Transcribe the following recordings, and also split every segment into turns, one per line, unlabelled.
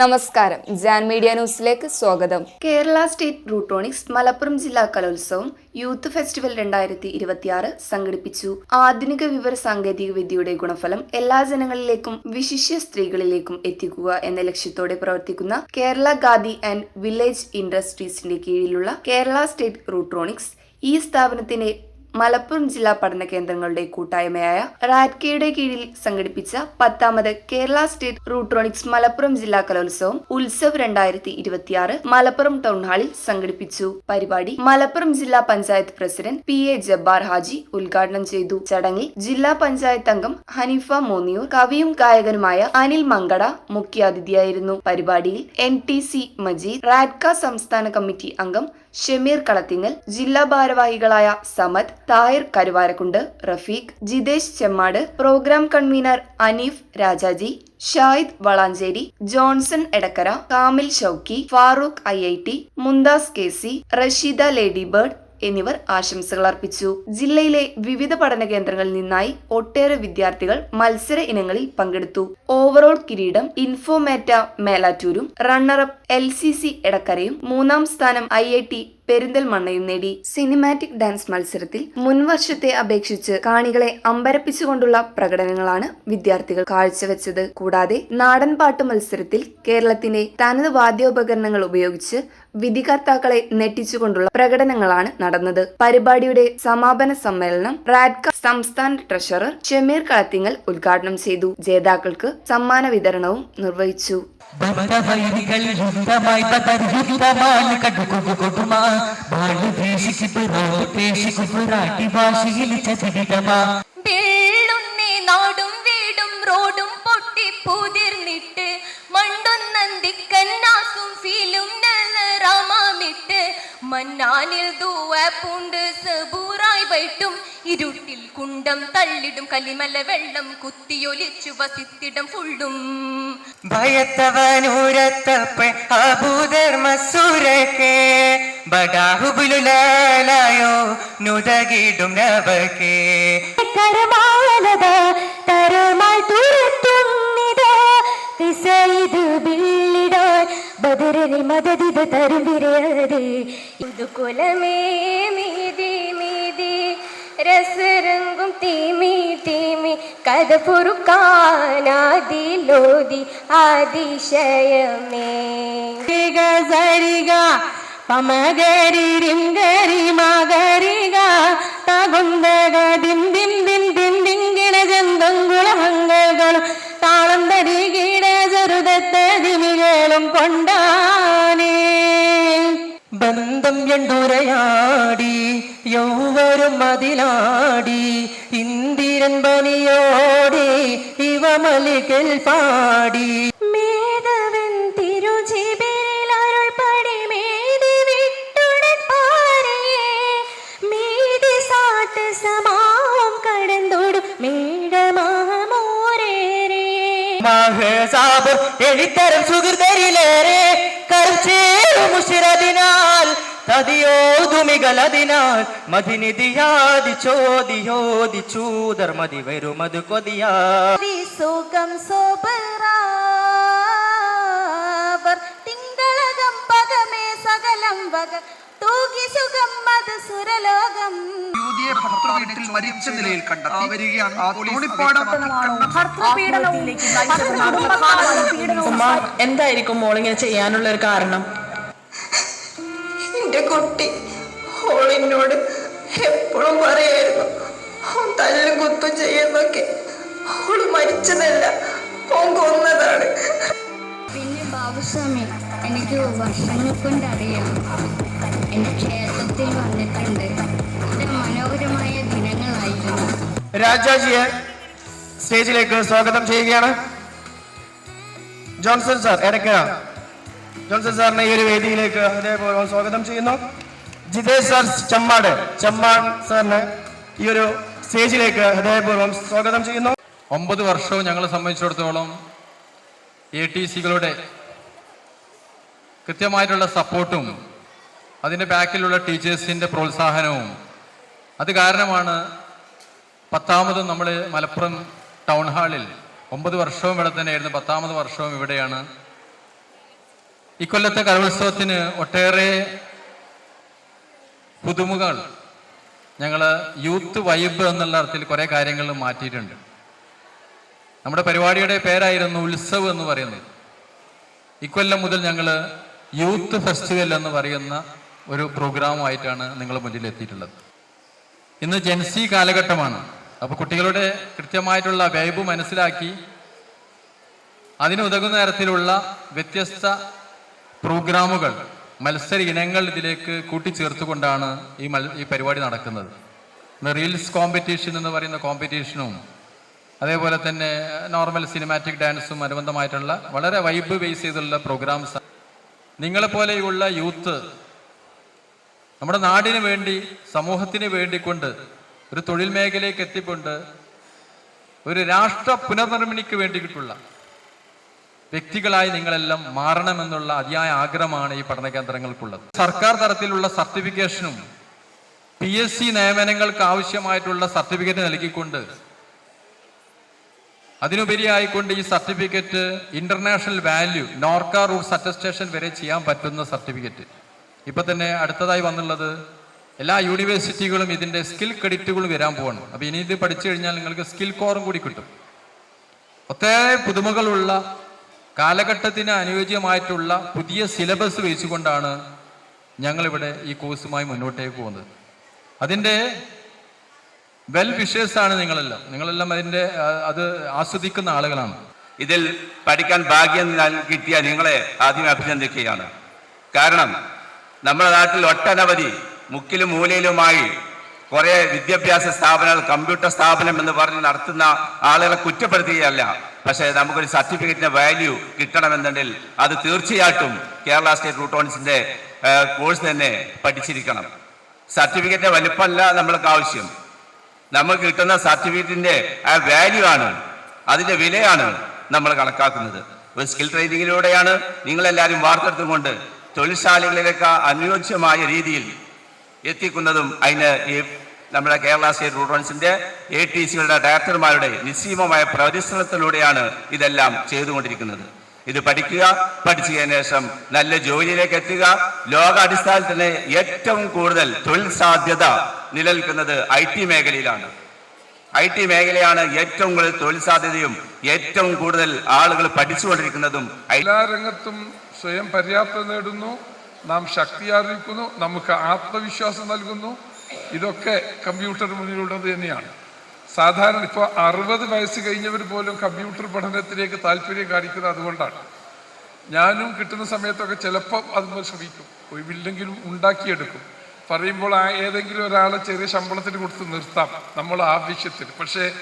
നമസ്കാരം. ജാൻ മീഡിയ ന്യൂസിലേക്ക് സ്വാഗതം. കേരള സ്റ്റേറ്റ് റൂട്ടോണിക്സ് മലപ്പുറം ജില്ലാ കലോത്സവം യൂത്ത് ഫെസ്റ്റിവൽ രണ്ടായിരത്തി ഇരുപത്തിയാറ് സംഘടിപ്പിച്ചു. ആധുനിക വിവര സാങ്കേതിക വിദ്യയുടെ ഗുണഫലം എല്ലാ ജനങ്ങളിലേക്കും വിശിഷ്യ സ്ത്രീകളിലേക്കും എത്തിക്കുക എന്ന ലക്ഷ്യത്തോടെ പ്രവർത്തിക്കുന്ന കേരള ഖാദി ആൻഡ് വില്ലേജ് ഇൻഡസ്ട്രീസിന്റെ കീഴിലുള്ള കേരള സ്റ്റേറ്റ് റൂട്ടോണിക്സ് ഈ സ്ഥാപനത്തിന്റെ മലപ്പുറം ജില്ലാ പഠന കേന്ദ്രങ്ങളുടെ കൂട്ടായ്മയായ റാറ്റ്കയുടെ കീഴിൽ സംഘടിപ്പിച്ച പത്താമത് കേരള സ്റ്റേറ്റ് റൂട്രോണിക്സ് മലപ്പുറം ജില്ലാ കലോത്സവം ഉത്സവ് രണ്ടായിരത്തി ഇരുപത്തിയാറ് മലപ്പുറം ടൗൺ ഹാളിൽ സംഘടിപ്പിച്ചു. പരിപാടി മലപ്പുറം ജില്ലാ panchayat president P A Jabbar Haji ഉദ്ഘാടനം ചെയ്തു. ചടങ്ങിൽ ജില്ലാ പഞ്ചായത്ത് അംഗം ഹനീഫ മോന്നിയൂർ കവിയും ഗായകനുമായ അനിൽ മങ്കട മുഖ്യാതിഥിയായിരുന്നു. പരിപാടിയിൽ എൻ ടി സി മജീദ് റാറ്റ്ക സംസ്ഥാന കമ്മിറ്റി അംഗം ഷമീർ കളത്തിങ്ങൽ ജില്ലാ ഭാരവാഹികളായ Samad Thahir Karuvarakundu Rafeeq Jithesh Chemmad programme convener Aneef Rajaji Shahid Valanchery Johnson Edakkara Kamil Shouki Farooq I I T Mumtaz K C Rasheeda lady bird എന്നിവർ ആശംസകൾ അർപ്പിച്ചു. ജില്ലയിലെ വിവിധ പഠന കേന്ദ്രങ്ങളിൽ നിന്നായി ഒട്ടേറെ വിദ്യാർത്ഥികൾ മത്സര ഇനങ്ങളിൽ പങ്കെടുത്തു. ഓവറോൾ കിരീടം ഇൻഫോമേറ്റ മേലാറ്റൂരും runner up L C C എടക്കരയും മൂന്നാം സ്ഥാനം ഐ ഐ ടി പെരിന്തൽമണ്ണയും നേടി സിനിമാറ്റിക് ഡാൻസ് മത്സരത്തിൽ മുൻവർഷത്തെ അപേക്ഷിച്ച് കാണികളെ അമ്പരപ്പിച്ചുകൊണ്ടുള്ള പ്രകടനങ്ങളാണ് വിദ്യാർത്ഥികൾ കാഴ്ചവെച്ചത്. കൂടാതെ നാടൻപാട്ട് മത്സരത്തിൽ കേരളത്തിന്റെ തനത് വാദ്യോപകരണങ്ങൾ ഉപയോഗിച്ച് വിധികർത്താക്കളെ നെട്ടിച്ചുകൊണ്ടുള്ള പ്രകടനങ്ങളാണ് നടന്നത്. പരിപാടിയുടെ സമാപന സമ്മേളനം റാഡ്ക സംസ്ഥാന ട്രഷറർ ഷമീർ കളത്തിങ്ങൽ ഉദ്ഘാടനം ചെയ്തു. ജേതാക്കൾക്ക് സമ്മാന വിതരണവും നിർവഹിച്ചു.
ബദ്ധവൈരികൾ യുദ്ധമായി ബദർ യുദ്ധമാണ് കടുകുകു കൊടുമാ ബാലു ദേശിക്ക് പേശിക്കു പുറാട്ടി ഭാഷയിൽ
നാടും വീടും ഫീലും റാമാമിട്ട് മന്നാനിൽ ദൂവ പൂണ്ട് സബൂറായി വൈട്ടും ഇരുട്ടിൽ കുണ്ടം തള്ളിടും കലിമല വെള്ളം കുത്തിയൊലിച്ചു വസിത്തിടം ഫുള്ളും.
ഭയത്തവനൂരത്തപ്പ അഭൂധർമ്മസുരക്കെ ബടാഹുബുലുലായോ നുതകിടും നവക്കേ
കരമാലത തരമായി തുരത്തുന്നിതാ വിസൈത് ബില്ലിടാൻ ബദറിനെ മദതിത് തരുവിരത് ഇത് കുലമേ മീതി മീതി. രസരംഗും തീമി തീമി. കഥ പൊറുക്കാനാദിലോതി
ആദിശയമേ. സരിക പമഗരിരിം ഗരി മകരിക തകുന്തക ജന്തങ്കുളമംഗളും താളം തരികിട ചെറുതത്തതിമികളും കൊണ്ടാനേ ബന്ധം എണ്ടുരയാടി യൗവരും മതിലാടി ഇന്ദിരൻ പനിയോടി ഇവ മലികൽ പാടി.
മേധവൻ തിരുജിബിരിൽ അരുൾപടി മേതി വിട്ടുടൻ പാരയെ മേതി സാട്ട് സമാവും കടന്തോടും മേടമാമോരേരേ
മഹസാബ് എഴുത്തരം സുഹൃതരിലേറെ കർച്ചേരു മുഷിരതിനാൽ തതിയോതുമികളതിനാൽ മതിനിധിയാതി ചോദിയോതി ചൂതർ മതി വരുമത് കൊതിയാ
സുഖം സോബറാവർ തിങ്കളകം പകമേ സകലം വക. തൂകി സുഖം മത് സുരലോകം.
യുവതിയെ ഭർത്തൃവീട്ടിൽ മരിച്ച നിലയിൽ കണ്ടെത്തി. വരികയാണ്
എന്തായിരിക്കും മോളിങ്ങനെ ചെയ്യാനുള്ള ഒരു കാരണം?
എന്റെ കുട്ടി ഓളിനോട് എപ്പോഴും പറയായിരുന്നു ഓൻ തല്ലും കുത്തും ചെയ്യുന്നൊക്കെ ഓൾ മരിച്ചതല്ല ഓൻ കൊന്നതാണ്.
പിന്നെ ബാബുസ്വാമി എനിക്ക് വർഷങ്ങൾ കൊണ്ടറിയാം എന്റെ ക്ഷേത്രത്തിൽ വന്നിട്ടുണ്ട്. ഇത് മനോഹരമായ ദിനങ്ങളായിരുന്നു.
രാജാജിയെ സ്റ്റേജിലേക്ക് സ്വാഗതം ചെയ്യുകയാണ്. ജോൺസൺ സാർ എടക്കര ജോൺസൺ സാറിനെ ഈ ഒരു വേദിയിലേക്ക് അതേപോലെ സ്വാഗതം ചെയ്യുന്നു. ജിതേഷ് സാർ ചെമ്മാട് ചമ്മാൻ സാറിനെ ഈ ഒരു സ്റ്റേജിലേക്ക് ഹൃദയപൂർവം സ്വാഗതം ചെയ്യുന്നു.
ഒമ്പത് വർഷവും ഞങ്ങളെ സംബന്ധിച്ചിടത്തോളം എ ടി സികളുടെ കൃത്യമായിട്ടുള്ള സപ്പോർട്ടും അതിന്റെ ബാക്കിലുള്ള ടീച്ചേഴ്സിന്റെ പ്രോത്സാഹനവും അത് കാരണമാണ് പത്താമത് നമ്മൾ മലപ്പുറം ടൗൺ ഹാളിൽ ഒമ്പത് വർഷവും ഇവിടെ തന്നെയായിരുന്നു. പത്താമത് വർഷവും ഇവിടെയാണ് ഇക്കൊല്ലത്തെ കലോത്സവത്തിന് ഒട്ടേറെ പുതുമുകൾ ഞങ്ങൾ യൂത്ത് വൈബ് എന്നുള്ള അർത്ഥത്തിൽ കുറേ കാര്യങ്ങൾ മാറ്റിയിട്ടുണ്ട്. നമ്മുടെ പരിപാടിയുടെ പേരായിരുന്നു ഉത്സവ് എന്ന് പറയുന്നത്. ഇക്കൊല്ലം മുതൽ ഞങ്ങൾ യൂത്ത് ഫെസ്റ്റിവൽ എന്ന് പറയുന്ന ഒരു പ്രോഗ്രാമുമായിട്ടാണ് നിങ്ങൾ മുന്നിൽ എത്തിയിട്ടുള്ളത് ഇന്ന് ജെൻസി കാലഘട്ടമാണ്. അപ്പോൾ കുട്ടികളുടെ കൃത്യമായിട്ടുള്ള വൈബ് മനസ്സിലാക്കി അതിനുതകുന്ന തരത്തിലുള്ള വ്യത്യസ്ത പ്രോഗ്രാമുകൾ മത്സര ഇനങ്ങൾ ഇതിലേക്ക് കൂട്ടിച്ചേർത്തുകൊണ്ടാണ് ഈ മൽ ഈ പരിപാടി നടക്കുന്നത്. റീൽസ് കോമ്പറ്റീഷൻ എന്ന് പറയുന്ന കോമ്പറ്റീഷനും അതേപോലെ തന്നെ നോർമൽ സിനിമാറ്റിക് ഡാൻസും അനുബന്ധമായിട്ടുള്ള വളരെ വൈബ് ബേസ് ചെയ്തുള്ള പ്രോഗ്രാംസ് നിങ്ങളെപ്പോലെയുള്ള യൂത്ത് നമ്മുടെ നാടിന് വേണ്ടി സമൂഹത്തിന് വേണ്ടിക്കൊണ്ട് ഒരു തൊഴിൽ മേഖലയ്ക്ക് എത്തിക്കൊണ്ട് ഒരു രാഷ്ട്ര പുനർനിർമ്മിണിക്ക് വേണ്ടിയിട്ടുള്ള വ്യക്തികളായി നിങ്ങളെല്ലാം മാറണമെന്നുള്ള അതിയായ ആഗ്രഹമാണ് ഈ പഠന കേന്ദ്രങ്ങൾക്കുള്ളത് സർക്കാർ തലത്തിലുള്ള സർട്ടിഫിക്കേഷനും പി എസ് സി നിയമനങ്ങൾക്ക് ആവശ്യമായിട്ടുള്ള സർട്ടിഫിക്കറ്റ് നൽകിക്കൊണ്ട് അതിനുപരിയായിക്കൊണ്ട് ഈ certificate international value NORKA root attestation വരെ ചെയ്യാൻ പറ്റുന്ന സർട്ടിഫിക്കറ്റ്. ഇപ്പൊ തന്നെ അടുത്തതായി വന്നുള്ളത് എല്ലാ യൂണിവേഴ്സിറ്റികളും ഇതിന്റെ സ്കിൽ ക്രെഡിറ്റുകൾ വരാൻ പോവാണ്. അപ്പൊ ഇനി ഇത് പഠിച്ചു കഴിഞ്ഞാൽ നിങ്ങൾക്ക് സ്കിൽ കോറും കൂടി കിട്ടും. ഒത്തേറെ പുതുമകളുള്ള കാലഘട്ടത്തിന് അനുയോജ്യമായിട്ടുള്ള പുതിയ സിലബസ് വെച്ചുകൊണ്ടാണ് ഞങ്ങളിവിടെ ഈ കോഴ്സുമായി മുന്നോട്ടേക്ക് പോകുന്നത്. അതിന്റെ വെൽ ആണ് നിങ്ങളെല്ലാം. നിങ്ങളെല്ലാം അതിന്റെ അത് ആസ്വദിക്കുന്ന ആളുകളാണ്.
ഇതിൽ പഠിക്കാൻ ഭാഗ്യം കിട്ടിയ നിങ്ങളെ ആദ്യം അഭിനന്ദിക്കുകയാണ്. കാരണം നമ്മുടെ നാട്ടിൽ ഒട്ടനവധി മുക്കിലും മൂലയിലുമായി കുറേ വിദ്യാഭ്യാസ സ്ഥാപനങ്ങൾ കമ്പ്യൂട്ടർ സ്ഥാപനം എന്ന് പറഞ്ഞ് നടത്തുന്ന ആളുകളെ കുറ്റപ്പെടുത്തുകയല്ല. പക്ഷേ നമുക്കൊരു സർട്ടിഫിക്കറ്റിന്റെ വാല്യൂ കിട്ടണമെന്നുണ്ടെങ്കിൽ അത് തീർച്ചയായിട്ടും കേരള സ്റ്റേറ്റ് റൂട്ടോൺസിന്റെ കോഴ്സ് തന്നെ പഠിച്ചിരിക്കണം. സർട്ടിഫിക്കറ്റിന്റെ വലിപ്പമല്ല നമ്മൾക്ക് ആവശ്യം. നമുക്ക് കിട്ടുന്ന സർട്ടിഫിക്കറ്റിന്റെ ആ വാല്യൂ ആണ്. അതിന്റെ വിലയാണ് നമ്മൾ കണക്കാക്കുന്നത്. ഒരു സ്കിൽ ട്രെയിനിങ്ങിലൂടെയാണ് നിങ്ങളെല്ലാവരും വാർത്തെടുത്തുകൊണ്ട് തൊഴിൽശാലകളിലേക്ക് അനുയോജ്യമായ രീതിയിൽ എത്തിക്കുന്നതും അതിന് ഈ നമ്മുടെ കേരള സ്റ്റേറ്റ് റൂറൻസിന്റെ എ ടി സികളുടെ ഡയറക്ടർമാരുടെ നിസ്സീമമായ പരിശ്രമത്തിലൂടെയാണ് ഇതെല്ലാം ചെയ്തുകൊണ്ടിരിക്കുന്നത്. ഇത് പഠിക്കുക പഠിച്ചതിന് ശേഷം നല്ല ജോലിയിലേക്ക് എത്തുക ലോകാടിസ്ഥാനത്തിന് ഏറ്റവും കൂടുതൽ തൊഴിൽ സാധ്യത നിലനിൽക്കുന്നത് ഐ ടി മേഖലയിലാണ്. ഐ ടി മേഖലയാണ് ഏറ്റവും കൂടുതൽ തൊഴിൽ സാധ്യതയും ഏറ്റവും കൂടുതൽ ആളുകൾ പഠിച്ചുകൊണ്ടിരിക്കുന്നതും
എല്ലാ രംഗത്തും സ്വയം പര്യാപ്തത നേടുന്നു നാം ശക്തിയാർജിക്കുന്നു നമുക്ക് ആത്മവിശ്വാസം നൽകുന്നു. ഇതൊക്കെ കമ്പ്യൂട്ടർ മുന്നിലുള്ളത് തന്നെയാണ്. സാധാരണ ഇപ്പോൾ അറുപത് വയസ്സ് കഴിഞ്ഞവർ പോലും കമ്പ്യൂട്ടർ പഠനത്തിലേക്ക് താല്പര്യം കാണിക്കുന്നത് അതുകൊണ്ടാണ്. ഞാനും കിട്ടുന്ന സമയത്തൊക്കെ ചിലപ്പോൾ അതുപോലെ ശ്രമിക്കും. ഒഴിവില്ലെങ്കിലും ഉണ്ടാക്കിയെടുക്കും. പറയുമ്പോൾ ആ ഏതെങ്കിലും ഒരാളെ ചെറിയ ശമ്പളത്തിന് കൊടുത്ത് നിർത്താം നമ്മൾ ആവശ്യത്തിന്. പക്ഷേ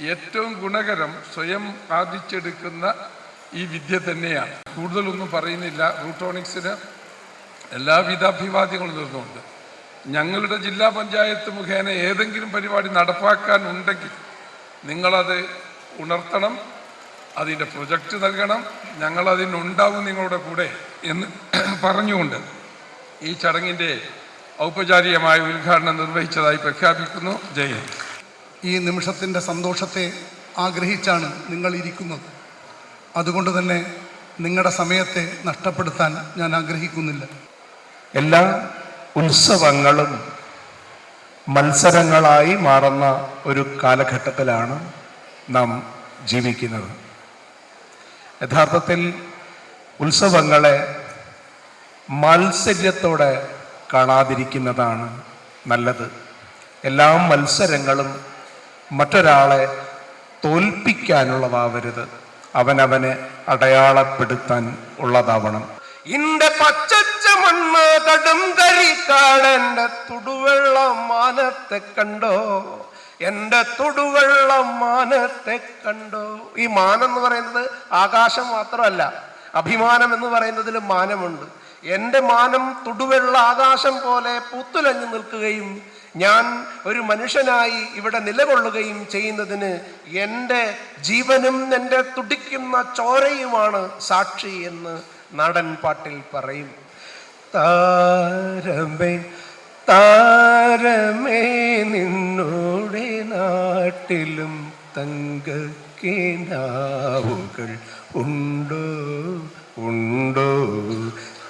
ഏറ്റവും ഗുണകരം സ്വയം ആർജിച്ചെടുക്കുന്ന ഈ വിദ്യ തന്നെയാണ്. കൂടുതലൊന്നും പറയുന്നില്ല. റൂട്ടോണിക്സിന് എല്ലാവിധ അഭിവാദ്യങ്ങളും നേർന്നുകൊണ്ട് ഞങ്ങളുടെ ജില്ലാ പഞ്ചായത്ത് മുഖേന ഏതെങ്കിലും പരിപാടി നടപ്പാക്കാൻ ഉണ്ടെങ്കിൽ നിങ്ങളത് ഉണർത്തണം അതിന്റെ പ്രൊജക്റ്റ് നൽകണം ഞങ്ങളതിനുണ്ടാവും നിങ്ങളുടെ കൂടെ എന്ന് പറഞ്ഞുകൊണ്ട് ഈ ചടങ്ങിന്റെ ഔപചാരികമായ ഉദ്ഘാടനം നിർവഹിച്ചതായി പ്രഖ്യാപിക്കുന്നു. ജയൻ
ഈ നിമിഷത്തിന്റെ സന്തോഷത്തെ ആഗ്രഹിച്ചാണ് നിങ്ങൾ ഇരിക്കുന്നത് അതുകൊണ്ട് തന്നെ നിങ്ങളുടെ സമയത്തെ നഷ്ടപ്പെടുത്താൻ ഞാൻ ആഗ്രഹിക്കുന്നില്ല.
എല്ലാ ഉത്സവങ്ങളും മത്സരങ്ങളായി മാറുന്ന ഒരു കാലഘട്ടത്തിലാണ് നാം ജീവിക്കുന്നത്. യഥാർത്ഥത്തിൽ ഉത്സവങ്ങളെ മാത്സര്യത്തോടെ കാണാതിരിക്കുന്നതാണ് നല്ലത്. എല്ലാ മത്സരങ്ങളും മറ്റൊരാളെ തോൽപ്പിക്കാനുള്ളതാവരുത്. അവനവനെ അടയാളപ്പെടുത്താൻ ഉള്ളതാവണം.
മണ്ണ് കടും കരിക്കാടെന്റെ തുടുവെള്ള മാനത്തെ കണ്ടോ? എന്റെ തൊടുവെള്ള മാനത്തെ കണ്ടോ? ഈ മാനം എന്ന് പറയുന്നത് ആകാശം മാത്രമല്ല അഭിമാനം എന്ന് പറയുന്നതിൽ മാനമുണ്ട്. എന്റെ മാനം തുടുവെള്ള ആകാശം പോലെ പൂത്തുലഞ്ഞു നിൽക്കുകയും ഞാൻ ഒരു മനുഷ്യനായി ഇവിടെ നിലകൊള്ളുകയും ചെയ്യുന്നതിന് എന്റെ ജീവനും എന്റെ തുടിക്കുന്ന ചോരയുമാണ് സാക്ഷി എന്ന് നാടൻ പാട്ടിൽ പറയും. താരമേ താരമേ നിന്നോടെ നാട്ടിലും തങ്കക്കിനാവുകൾ ഉണ്ടോ? ഉണ്ടോ?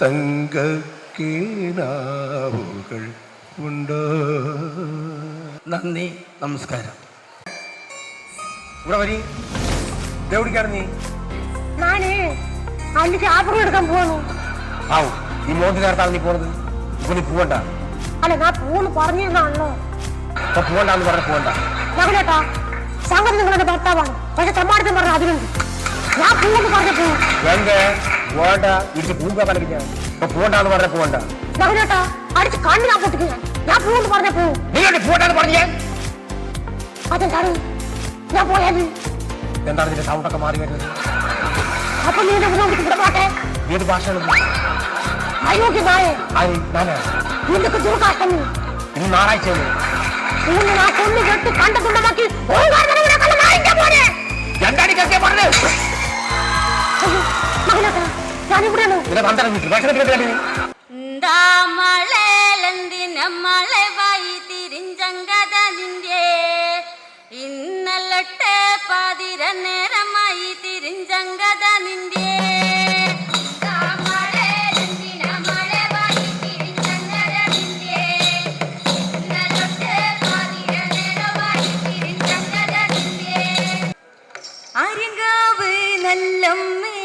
തങ്കക്കിനാവുകൾ ഉണ്ടോ?
നന്ദി നമസ്കാരം. ഇവിടെ വരി. എവിടേക്കാണ് നീ?
ഞാൻ അഞ്ച് ആപ്പിൾ എടുക്കാൻ പോകുന്നു
ആവും. ഈ മോന്തി നേരത്താണ് നീ പോണത്? ഇപ്പൊ നീ പോവണ്ട.
അല്ല ഞാൻ പോന്ന് പറഞ്ഞിരുന്നാണല്ലോ.
ഇപ്പൊ പോവണ്ടെന്ന് പറഞ്ഞ പോവണ്ട.
മകനേട്ടാ സംഗതി നിങ്ങളുടെ ഭർത്താവാണ്. പക്ഷെ ചമ്മാടത്തും പറഞ്ഞ അതിലുണ്ട്. ഞാൻ പോന്ന് പറഞ്ഞ പോകും
എങ്ക പോവണ്ട. ഇടിച്ച് പൂങ്ക കളിക്ക ഇപ്പൊ പോവണ്ടെന്ന് പറഞ്ഞ പോവണ്ട.
മകനേട്ടാ അടിച്ച് കണ്ണു ഞാൻ പൊട്ടിക്കുക ഞാൻ. പോന്ന് പറഞ്ഞ പോകും
നീ എവിടെ പോവണ്ടെന്ന് പറഞ്ഞേ
അതെന്താണ്? ഞാൻ പോയാൽ
എന്താണ് നിന്റെ സൗണ്ടൊക്കെ മാറി വരുന്നത്?
അപ്പൊ നീ എന്നെ ഇവിടെ ഇവിടെ പോട്ടെ
ഏത് ഭാഷയാണ്
അയോഗ്യ നായേ.
ആയി ഞാനാ
നിനക്ക് ദുർകാഷ്ടമി
ഇന്ന് ഞായറാഴ്ചയാണ്
ഇന്ന് ആ കൊന്നു കെട്ടി കണ്ടതുണ്ടമാക്കി
എന്താണ് കേൾക്കേ പറഞ്ഞത്
മകനേട്ടാ ഞാനിവിടെയാണ്.
നിന്റെ പന്ത്രണ്ട് വീട്ടിൽ. ഭക്ഷണം കേട്ടില്ലേ
മളെ വായി തിരിഞ്ചങ്കത നിന്റെ? ഇന്നലട്ടെ പാതിര നേരമായി തിരിഞ്ചങ്കത നിന്റെ? അരിങ്കാവ് നല്ലമ്മയുടെയാണ്ടി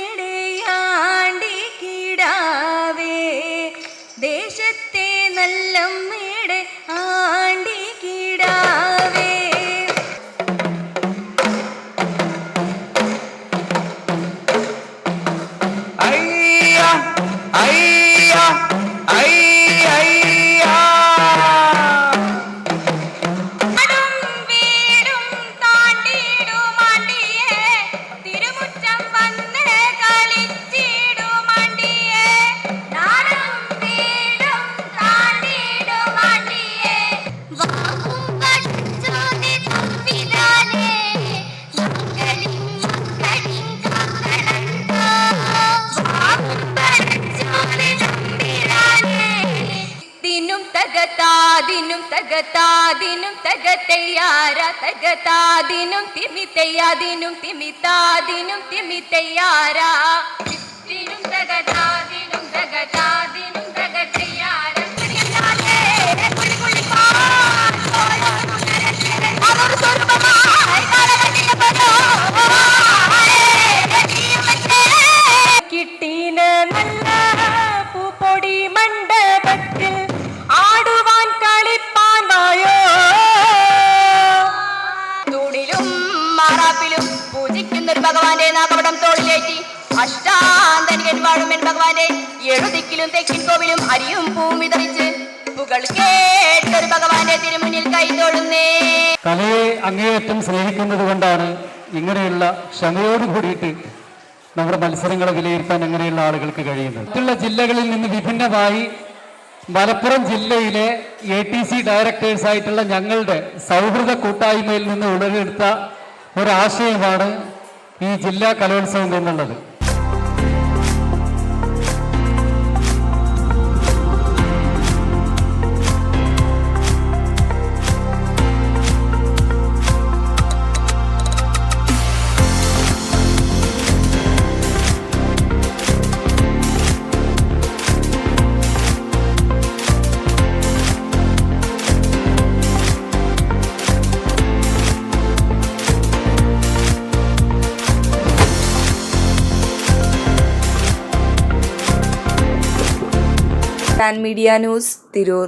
ദിനും തകതാദിനും തകതാദിനും തകത്തയ്യാര തകതാദിനും തിമിത്തയ്യാദിനും തിമിത്താദിനും തിമിത്തയ്യാര. ദിനും ഭഗവാന്റെ എഴുതിക്കിലും തെക്കിൻ കോവിലും അരിയും ഭൂമി വിതറിച്ച് പുകൾ കേട്ടൊരു ഭഗവാന്റെ തിരുമുന്നിൽ കൈതൊഴുന്നേ
കലയെ അങ്ങേയറ്റം സ്നേഹിക്കുന്നത് കൊണ്ടാണ് ഇങ്ങനെയുള്ള ക്ഷമയോട് കൂടിയിട്ട് നമ്മുടെ മത്സരങ്ങളെ വിലയിരുത്താൻ അങ്ങനെയുള്ള ആളുകൾക്ക് കഴിയുന്നത്. മറ്റുള്ള ജില്ലകളിൽ നിന്ന് വിഭിന്നമായി മലപ്പുറം ജില്ലയിലെ എ ടി സി ഡയറക്ടേഴ്സ് ആയിട്ടുള്ള ഞങ്ങളുടെ സൗഹൃദ കൂട്ടായ്മയിൽ നിന്ന് ഉടലെടുത്ത ഒരാശയമാണ് ഈ ജില്ലാ കലോത്സവം എന്നുള്ളത്.
Media news Tirur